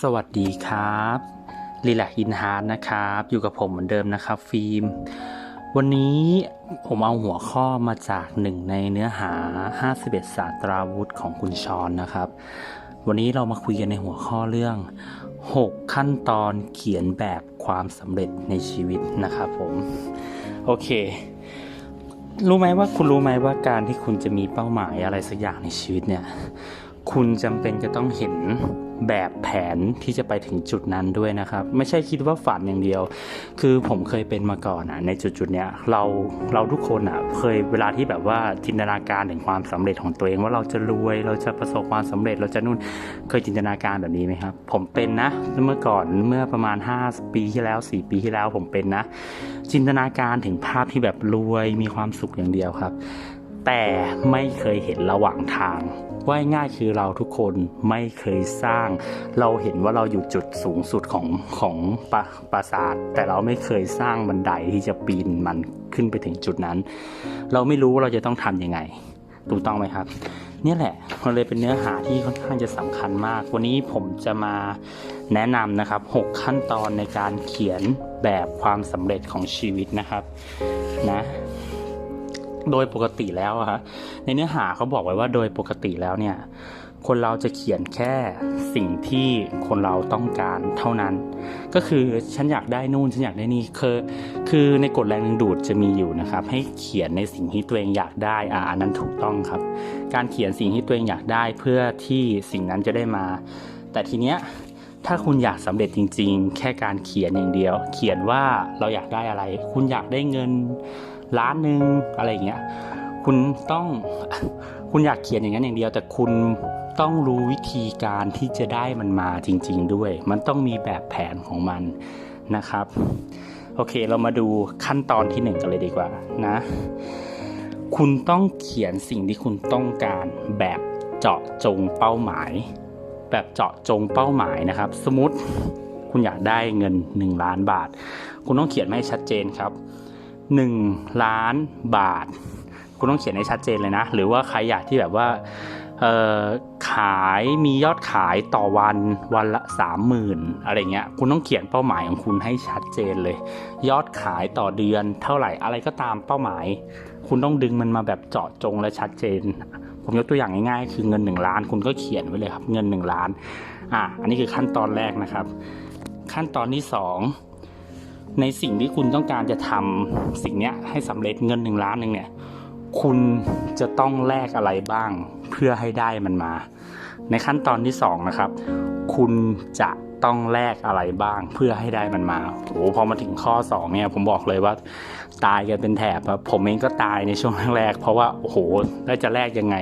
สวัสดีครับรีแลกอินฮาร์ดนะครับ อยู่กับผมเหมือนเดิมนะครับ ฟิล์ม วันนี้ผมเอาหัวข้อมาจากหนึ่งในเนื้อหา 51ศาสตราวุธของคุณชอนนะครับ วันนี้เรามาคุยกันในหัวข้อเรื่อง 6 ขั้นตอนเขียนแบบความสำเร็จในชีวิตนะครับผม โอเค รู้ไหมว่าคุณรู้ไหมว่าการที่คุณจะมีเป้าหมายอะไรสักอย่างในชีวิตเนี่ย คุณจำเป็นจะต้องเห็น แบบแผนที่จะไปถึงจุดนั้นด้วยนะครับ ไม่ใช่คิดว่าฝันอย่างเดียว คือผมเคยเป็นมาก่อนอะในจุดจุดๆเนี้ยเราเราทุกคนอะเคยเวลาที่แบบว่าจินตนาการถึงความสำเร็จของตัวเองว่าเราจะรวยเราจะประสบความสำเร็จเราจะนู่นเคยจินตนาการแบบนี้ไหมครับ ผมเป็นนะเมื่อก่อนเมื่อประมาณ 5 ปีที่แล้ว 4 ปีที่แล้วผมเป็นนะ จินตนาการถึงภาพที่แบบรวยมีความสุขอย่างเดียวครับ แต่ไม่เคยเห็นระหว่างทาง ว่าง่ายคือเราทุกคนไม่เคยสร้าง เราเห็นว่าเราอยู่จุดสูงสุดของของปราปราสาท แต่เราไม่เคยสร้างบันไดที่จะปีนมันขึ้นไปถึงจุดนั้น เราไม่รู้ว่าเราจะต้องทำยังไง ถูกต้องไหมครับเนี่ยแหละมันเลยเป็นเนื้อหาที่ค่อนข้างจะสำคัญมาก วันนี้ผมจะมาแนะนำนะครับ 6 ขั้นตอนในการเขียนแบบความสำเร็จของชีวิตนะครับนะ โดยปกติแล้วอะฮะในเนื้อหาเขาบอกไว้ว่าโดยปกติแล้วเนี่ย คนเราจะเขียนแค่สิ่งที่คนเราต้องการเท่านั้น ก็คือฉันอยากได้นู่นฉันอยากได้นี่คือคือในกฎแรงดึงดูดจะมีอยู่นะครับ ให้เขียนในสิ่งที่ตัวเองอยากได้อ่าอันนั้นถูกต้องครับ การเขียนสิ่งที่ตัวเองอยากได้เพื่อที่สิ่งนั้นจะได้มา แต่ทีเนี้ยถ้าคุณอยากสำเร็จจริง ๆ แค่การเขียนอย่างเดียว เขียนว่าเราอยากได้อะไร คุณอยากได้เงิน ล้านหนึ่งอะไรอย่างเงี้ยคุณต้องคุณอยากเขียนอย่างนั้นอย่างเดียว แต่คุณต้องรู้วิธีการที่จะได้มันมาจริง ๆ ด้วย มันต้องมีแบบแผนของมันนะครับ โอเคเรามาดูขั้นตอนที่หนึ่งกันเลยดีกว่านะ คุณต้องเขียนสิ่งที่คุณต้องการแบบเจาะจงเป้าหมาย แบบเจาะจงเป้าหมายนะครับ สมมติคุณอยากได้เงิน 1 ล้านบาท คุณต้องเขียนมาให้ชัดเจนครับ 1 ล้านบาท คุณต้องเขียนให้ชัดเจนเลยนะ หรือว่าใครอยากที่แบบว่าขายมียอดขายต่อวันวันละสามหมื่นอะไรเงี้ยคุณต้องเขียนเป้าหมายของคุณให้ชัดเจนเลย ยอดขายต่อเดือนเท่าไหร่อะไรก็ตามเป้าหมาย คุณต้องดึงมันมาแบบเจาะจงและชัดเจน ผมยกตัวอย่างง่ายๆ คือเงิน 1 ล้าน คุณก็เขียนไว้เลยครับเงิน 1 ล้านอะอันนี้คือขั้นตอนแรกนะครับ ขั้นตอนที่สอง ในสิ่งที่คุณต้องการจะทำสิ่งนี้ให้สำเร็จเงินหนึ่งล้านหนึ่งเนี่ย คุณจะต้องแลกอะไรบ้างเพื่อให้ได้มันมา ในขั้นตอนที่สองนะครับ คุณจะ ต้องแลกอะไรบ้างเพื่อให้ได้มันมาโอ้พอมาถึงข้อสองเนี่ย ผมบอกเลยว่าตายกันเป็นแถบครับผมเองก็ตายในช่วงแรกเพราะว่าโอ้โหแล้วจะแลกยังไง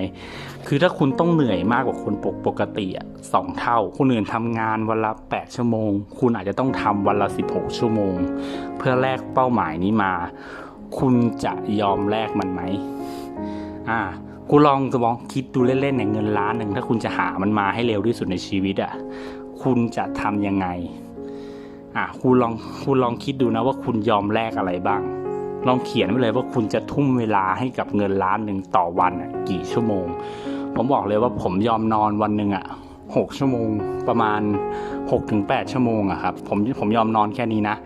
คือถ้าคุณต้องเหนื่อยมากกว่าคนปกปกติสองเท่า คนอื่นทำงานวันละ 8 ชั่วโมง คุณอาจจะต้องทำวันละ 16 ชั่วโมง เพื่อแลกเป้าหมายนี้มา คุณจะยอมแลกมันไหมอ่าคุณลองจะมองคิดดูเล่นๆเนี่ยเงินล้านหนึ่งถ้าคุณจะหามันมาให้เร็วที่สุดในชีวิตอะ คุณจะทำยังไงอะคุณลองคุณลองคิดดูนะว่าคุณยอมแลกอะไรบ้าง ลองเขียนไว้เลยว่าคุณจะทุ่มเวลาให้กับเงินล้านหนึ่งต่อวันอะกี่ชั่วโมง ผมบอกเลยว่าผมยอมนอนวันหนึ่งอะหกชั่วโมงประมาณ6กถึงแชั่วโมงอะครับผมผมยอมนอนแค่นี้นะ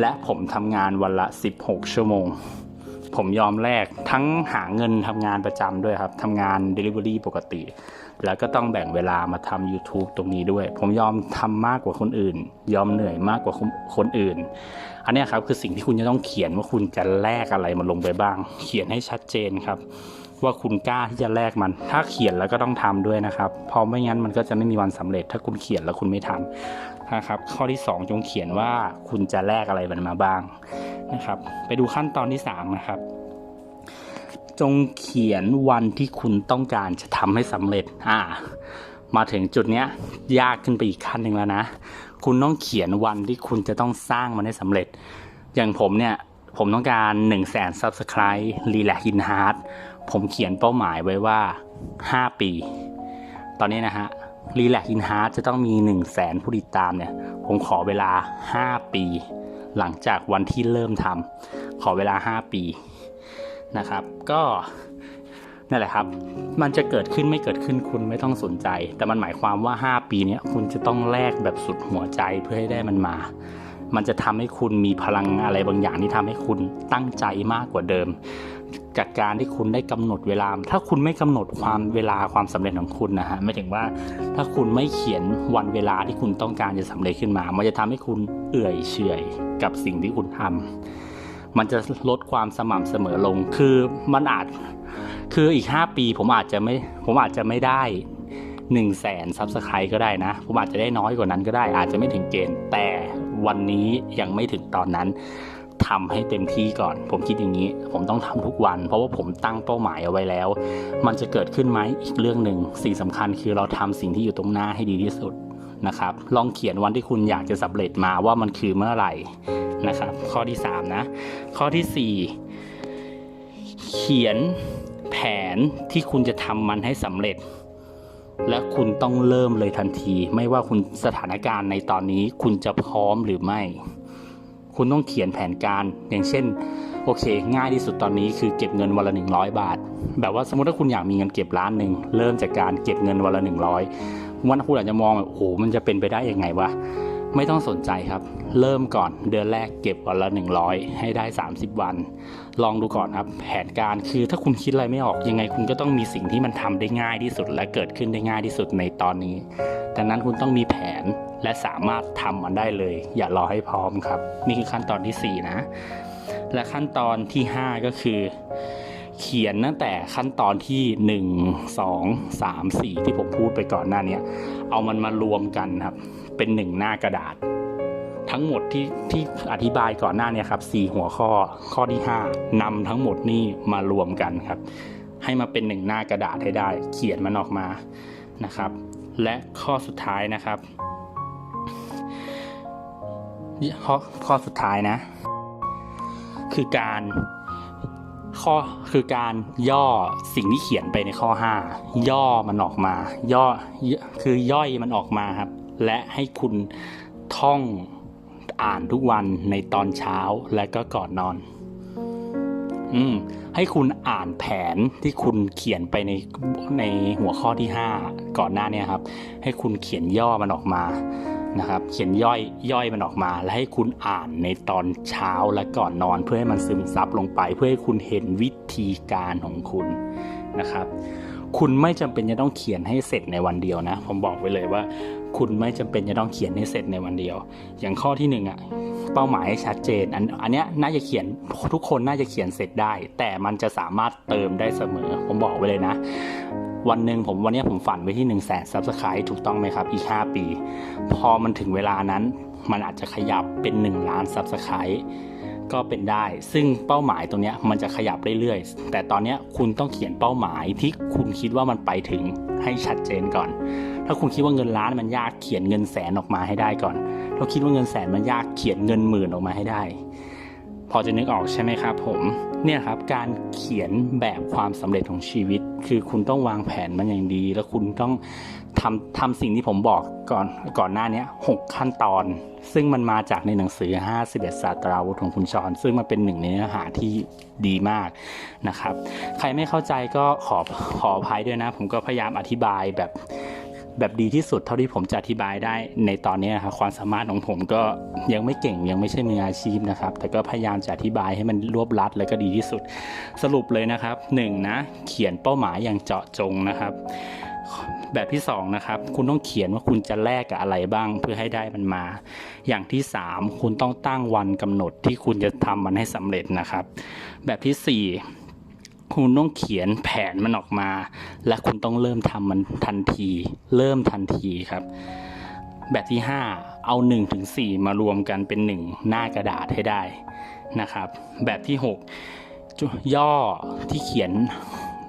และผมทำงานวันละ 16 ชั่วโมง ผมยอมแลกทั้งหาเงินทำงานประจำด้วยครับทำงาน Delivery ปกติ แล้วก็ต้องแบ่งเวลามาทำ YouTube ตรงนี้ด้วย ผมยอมทำมากกว่าคนอื่น ยอมเหนื่อยมากกว่าคนอื่น อันนี้ครับคือสิ่งที่คุณจะต้องเขียนว่าคุณจะแลกอะไรมาลงไปบ้าง เขียนให้ชัดเจนครับ ว่าคุณกล้าที่จะแลกมัน ถ้าเขียนแล้วก็ต้องทำด้วยนะครับ เพราะไม่งั้นมันก็จะไม่มีวันสำเร็จ ถ้าคุณเขียนแล้วคุณไม่ทำนะครับ ข้อที่ 2 จงเขียนว่าคุณจะแลกอะไรมันมาบ้างนะครับ ไปดูขั้นตอนที่3นะครับ จงเขียนวันที่คุณต้องการจะทำให้สำเร็จ อ่า มาถึงจุดเนี้ย ยากขึ้นไปอีกขั้นหนึ่งแล้วนะ คุณต้องเขียนวันที่คุณจะต้องสร้างมันให้สำเร็จ อย่างผมเนี่ย ผมต้องการ1 0 0 0 0แสน subscribe relax in heart ผมเขียนเป้าหมายไว้ว่า 5 ปี ตอนนี้นะฮะ relax in heart จะต้องมี 1 0 0 0 0แสนผู้ติดตามเนี่ย ผมขอเวลา 5 ปี หลังจากวันที่เริ่มทำขอเวลา 5 ปี นะครับ ก็นั่นแหละครับ มันจะเกิดขึ้นไม่เกิดขึ้นคุณไม่ต้องสนใจ แต่มันหมายความว่า 5 ปีนี้คุณจะต้องแลกแบบสุดหัวใจเพื่อให้ได้มันมา มันจะทำให้คุณมีพลังอะไรบางอย่างที่ทำให้คุณตั้งใจมากกว่าเดิม จากการที่คุณได้กำหนดเวลา ถ้าคุณไม่กำหนดความเวลาความสำเร็จของคุณนะฮะไม่ถึงว่า ถ้าคุณไม่เขียนวันเวลาที่คุณต้องการจะสำเร็จขึ้นมา มันจะทำให้คุณเอื่อยเฉยกับสิ่งที่คุณทำ มันจะลดความสม่ำเสมอลง คือมันอาจคืออีก 5 ปีผมอาจจะไม่ผมอาจจะไม่ได้1นึ่งแสนซับสไครต์ก็ได้นะ ผมอาจจะได้น้อยกว่านั้นก็ได้ อาจจะไม่ถึงเกณฑ์ แต่วันนี้ยังไม่ถึงตอนนั้นทำให้เต็มที่ก่อน ผมคิดอย่างนี้ ผมต้องทำทุกวัน เพราะว่าผมตั้งเป้าหมายเอาไว้แล้ว มันจะเกิดขึ้นไหมอีกเรื่องหนึ่งสิ่งสำคัญคือเราทำสิ่งที่อยู่ตรงหน้าให้ดีที่สุดนะครับ ลองเขียนวันที่คุณอยากจะสำเร็จมาว่ามันคือเมื่อไหร่ นะครับ ข้อที่สามนะ ข้อที่สี่เขียนแผนที่คุณจะทำมันให้สำเร็จ และคุณต้องเริ่มเลยทันที ไม่ว่าคุณสถานการณ์ในตอนนี้คุณจะพร้อมหรือไม่ คุณต้องเขียนแผนการอย่างเช่นโอเค ง่ายที่สุดตอนนี้คือเก็บเงินวันละ 100 บาท แบบว่าสมมติถ้าคุณอยากมีเงินเก็บล้านหนึ่งเริ่มจากการเก็บเงินวันละ 100 วันคุณอาจจะมองแบบโอ้โหมันจะเป็นไปได้ยังไงวะ ไม่ต้องสนใจครับ เริ่มก่อนเดือนแรกเก็บวันละ 100 ให้ได้ 30 วัน ลองดูก่อนครับ แผนการคือถ้าคุณคิดอะไรไม่ออกยังไง คุณก็ต้องมีสิ่งที่มันทำได้ง่ายที่สุด และเกิดขึ้นได้ง่ายที่สุดในตอนนี้ดังนั้นคุณต้องมีแผนและสามารถทำมันได้เลย อย่ารอให้พร้อมครับ นี่คือขั้นตอนที่ 4 นะ และขั้นตอนที่ 5 ก็คือเขียนตั้งแต่ขั้นตอนที่ 1 2 3 4 ที่ผมพูดไปก่อนหน้านี้เอามันมารวมกันครับ เป็นหนึ่งหน้ากระดาษ ทั้งหมดที่ที่อธิบายก่อนหน้าเนี้ครับสี่หัวข้อข้อที่ 5นำทั้งหมดนี่มารวมกันครับ ให้มาเป็นหนึ่งหน้ากระดาษให้ได้ เขียนมันออกมานะครับ และข้อสุดท้ายนะครับข้อข้อสุดท้ายนะ คือการข้อคือการย่อสิ่งที่เขียนไปในข้อ 5 ย่อมันออกมา ย่อคือย่อยมันออกมาครับ และให้คุณท่องอ่านทุกวันในตอนเช้าและก็ก่อนนอน อืมให้คุณอ่านแผนที่คุณเขียนไปในในหัวข้อที่ 5 ก่อนหน้านี้ครับ ให้คุณเขียนย่อมันออกมานะครับ เขียนย่อยย่อยมันออกมา และให้คุณอ่านในตอนเช้าและก่อนนอน เพื่อให้มันซึมซับลงไป เพื่อให้คุณเห็นวิธีการของคุณนะครับ คุณไม่จำเป็นจะต้องเขียนให้เสร็จในวันเดียวนะ ผมบอกไว้เลยว่า คุณไม่จำเป็นจะต้องเขียนให้เสร็จในวันเดียว อย่างข้อที่หนึ่งอะเป้าหมายให้ชัดเจนอันอันเนี้ยน่าจะเขียนทุกคนน่าจะเขียนเสร็จได้ แต่มันจะสามารถเติมได้เสมอ ผมบอกไว้เลยนะ วันหนึ่งผมวันนี้ผมฝันไว้ที่1นึ่งแสนซับสไครต์ถูกต้องไหมครับอีก 5 ปี พอมันถึงเวลานั้น มันอาจจะขยับเป็น 1 ล้านซับสไครต์ ก็เป็นได้ ซึ่งเป้าหมายตรงนี้มันจะขยับเรื่อยๆ แต่ตอนนี้คุณต้องเขียนเป้าหมายที่คุณคิดว่ามันไปถึงให้ชัดเจนก่อน ถ้าคุณคิดว่าเงินล้านมันยากเขียนเงินแสนออกมาให้ได้ก่อน ถ้าคิดว่าเงินแสนมันยากเขียนเงินหมื่นออกมาให้ได้ พอจะนึกออกใช่ไหมครับผม เนี่ยครับการเขียนแบบความสำเร็จของชีวิต คือคุณต้องวางแผนมันอย่างดี แล้วคุณต้องทำทำสิ่งที่ผมบอกก่อนก่อนหน้านี้หกขั้นตอน ซึ่งมันมาจากในหนังสือ 51ศาสตราวุธของคุณชอนซึ่งมันเป็นหนึ่งในเนื้อหาที่ดีมากนะครับ ใครไม่เข้าใจก็ขอขออภัยด้วยนะ ผมก็พยายามอธิบายแบบ แบบดีที่สุดเท่าที่ผมจะอธิบายได้ในตอนนี้นะครับความสามารถของผมก็ยังไม่เก่งยังไม่ใช่มืออาชีพนะครับ แต่ก็พยายามจะอธิบายให้มันรวบรัดและก็ดีที่สุดสรุปเลยนะครับหนึ่งนะเขียนเป้าหมายอย่างเจาะจงนะครับ แบบที่สองนะครับคุณต้องเขียนว่าคุณจะแลกกับอะไรบ้างเพื่อให้ได้มันมา อย่างที่สามคุณต้องตั้งวันกำหนดที่คุณจะทำมันให้สำเร็จนะครับ แบบที่สี่ คุณต้องเขียนแผนมันออกมา และคุณต้องเริ่มทำมันทันที เริ่มทันทีครับ แบบที่ 5 เอา1ถึง4มารวมกันเป็น 1 หน้ากระดาษให้ได้นะครับ แบบที่ 6 ย่อที่เขียน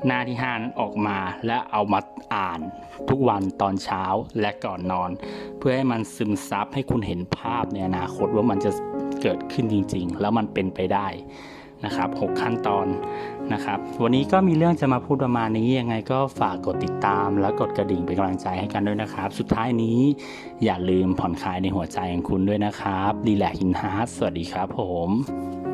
หน้าที่5นั้นออกมาและเอามาอ่านทุกวันตอนเช้าและก่อนนอน เพื่อให้มันซึมซับให้คุณเห็นภาพในอนาคตว่ามันจะเกิดขึ้นจริง ๆ แล้วมันเป็นไปได้ นะครับหกขั้นตอนนะครับ วันนี้ก็มีเรื่องจะมาพูดประมาณนี้ยังไงก็ฝากกดติดตาม และกดกระดิ่งเป็นกำลังใจให้กันด้วยนะครับ สุดท้ายนี้อย่าลืมผ่อนคลายในหัวใจของคุณด้วยนะครับรีแลกหินฮาร์ดสวัสดีครับผม